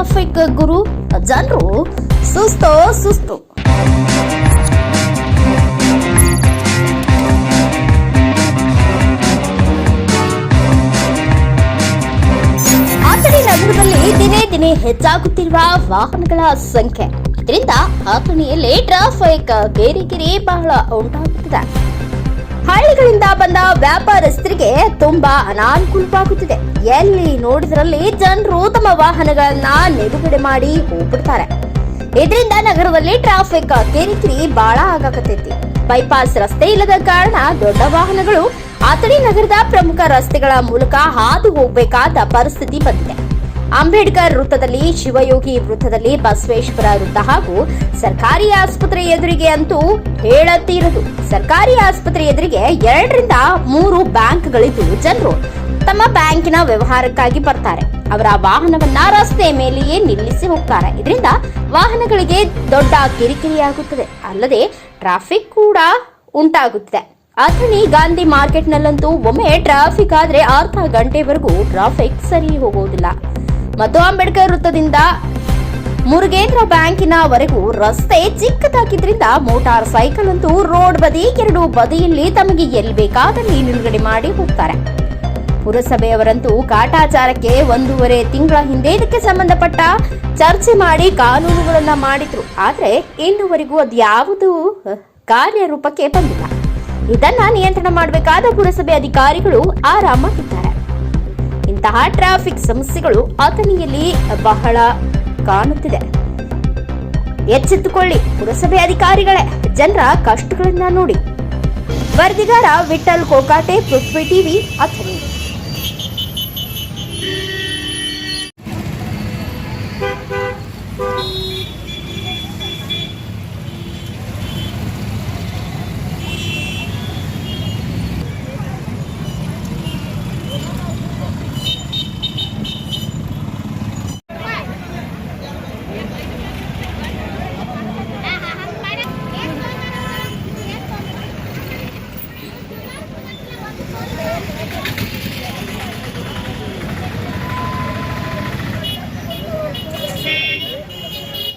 Traffic ಗುರು ಜನರು ಸುಸ್ತು ಸುಸ್ತು. ಅಥಣಿ ನಗರದಲ್ಲಿ ದಿನೇ ದಿನೇ ಹೆಚ್ಚಾಗುತ್ತಿರುವ ವಾಹನಗಳ ಸಂಖ್ಯೆ. ಇದರಿಂದ ಆತಣಿಯಲ್ಲಿ ಟ್ರಾಫಿಕ್ ಬೇರೆಗಿರಿ ಬಹಳ ಉಂಟಾಗುತ್ತಿದೆ. ಹಳ್ಳಿಗಳಿಂದ ಬಂದ ವ್ಯಾಪಾರಸ್ಥರಿಗೆ ತುಂಬಾ ಅನಾನುಕೂಲವಾಗುತ್ತಿದೆ. ಎಲ್ಲಿ ನೋಡಿದ್ರಲ್ಲಿ ಜನರು ತಮ್ಮ ವಾಹನಗಳನ್ನ ನಿಲುಗಡೆ ಮಾಡಿ ಹೋಗ್ಬಿಡ್ತಾರೆ. ಇದರಿಂದ ನಗರದಲ್ಲಿ ಟ್ರಾಫಿಕ್ ಕಿರಿಕಿರಿ ಬಹಳ ಆಗಾಕತ್ತೈತಿ. ಬೈಪಾಸ್ ರಸ್ತೆ ಇಲ್ಲದ ಕಾರಣ ದೊಡ್ಡ ವಾಹನಗಳು ಆತಡಿ ನಗರದ ಪ್ರಮುಖ ರಸ್ತೆಗಳ ಮೂಲಕ ಹಾದು ಹೋಗಬೇಕಾದ ಪರಿಸ್ಥಿತಿ ಬಂದಿದೆ. ಅಂಬೇಡ್ಕರ್ ವೃತ್ತದಲ್ಲಿ, ಶಿವಯೋಗಿ ವೃತ್ತದಲ್ಲಿ ಬಸವೇಶ್ವರ ವೃತ್ತ ಹಾಗೂ ಸರ್ಕಾರಿ ಆಸ್ಪತ್ರೆ ಎದುರಿಗೆ ಅಂತೂ ಹೇಳತ್ತಿರದು ಸರ್ಕಾರಿ ಆಸ್ಪತ್ರೆ ಎದುರಿಗೆ ಎರಡರಿಂದ ಮೂರು ಬ್ಯಾಂಕ್ಗಳಿದ್ದು ಜನರು ತಮ್ಮ ಬ್ಯಾಂಕಿನ ವ್ಯವಹಾರಕ್ಕಾಗಿ ಬರ್ತಾರೆ. ಅವರ ವಾಹನವನ್ನ ರಸ್ತೆ ಮೇಲೆಯೇ ನಿಲ್ಲಿಸಿ ಹೋಗ್ತಾರೆ. ಇದರಿಂದ ವಾಹನಗಳಿಗೆ ದೊಡ್ಡ ಕಿರಿಕಿರಿಯಾಗುತ್ತದೆ. ಅಲ್ಲದೆ ಟ್ರಾಫಿಕ್ ಕೂಡ ಉಂಟಾಗುತ್ತಿದೆ. ಅಥಣಿ ಗಾಂಧಿ ಮಾರ್ಕೆಟ್ನಲ್ಲಂತೂ ಒಮ್ಮೆ ಟ್ರಾಫಿಕ್ ಆದ್ರೆ ಅರ್ಧ ಗಂಟೆವರೆಗೂ ಟ್ರಾಫಿಕ್ ಸರಿ ಹೋಗೋದಿಲ್ಲ. ಮತ್ತು ಅಂಬೇಡ್ಕರ್ ವೃತ್ತದಿಂದ ಮುರುಗೇಂದ್ರ ಬ್ಯಾಂಕಿನವರೆಗೂ ರಸ್ತೆ ಚಿಕ್ಕದಾಗಿದ್ದರಿಂದ ಮೋಟಾರ್ ಸೈಕಲ್ ಅಂತೂ ರೋಡ್ ಬದಿ, ಎರಡು ಬದಿಯಲ್ಲಿ ತಮಗೆ ಎಲ್ಲಿ ಬೇಕಾದಲ್ಲಿ ನಿಲುಗಡೆ ಮಾಡಿ ಹೋಗ್ತಾರೆ. ಪುರಸಭೆಯವರಂತೂ ಕಾಟಾಚಾರಕ್ಕೆ ಒಂದೂವರೆ ತಿಂಗಳ ಹಿಂದೆ ಇದಕ್ಕೆ ಸಂಬಂಧಪಟ್ಟ ಚರ್ಚೆ ಮಾಡಿ ಕಾನೂನುಗಳನ್ನ ಮಾಡಿದ್ರು. ಆದ್ರೆ ಇನ್ನುವರೆಗೂ ಅದ್ಯಾವುದು ಯಾವುದೂ ಕಾರ್ಯರೂಪಕ್ಕೆ ಬಂದಿಲ್ಲ. ಇದನ್ನ ನಿಯಂತ್ರಣ ಮಾಡಬೇಕಾದ ಪುರಸಭೆ ಅಧಿಕಾರಿಗಳು ಆರಾಮಾಗಿದ್ದಾರೆ ಇಂತಹ ಟ್ರಾಫಿಕ್ ಸಮಸ್ಯೆಗಳು ಅಥಣಿಯಲ್ಲಿ ಬಹಳ ಕಾಣುತ್ತಿದೆ. ಎಚ್ಚೆತ್ತುಕೊಳ್ಳಿ ಪುರಸಭೆ ಅಧಿಕಾರಿಗಳೇ, ಜನರ ಕಷ್ಟಗಳನ್ನ ನೋಡಿ. ವರದಿಗಾರ Vithal Kokate Prithvi TV, Athani. Thank you.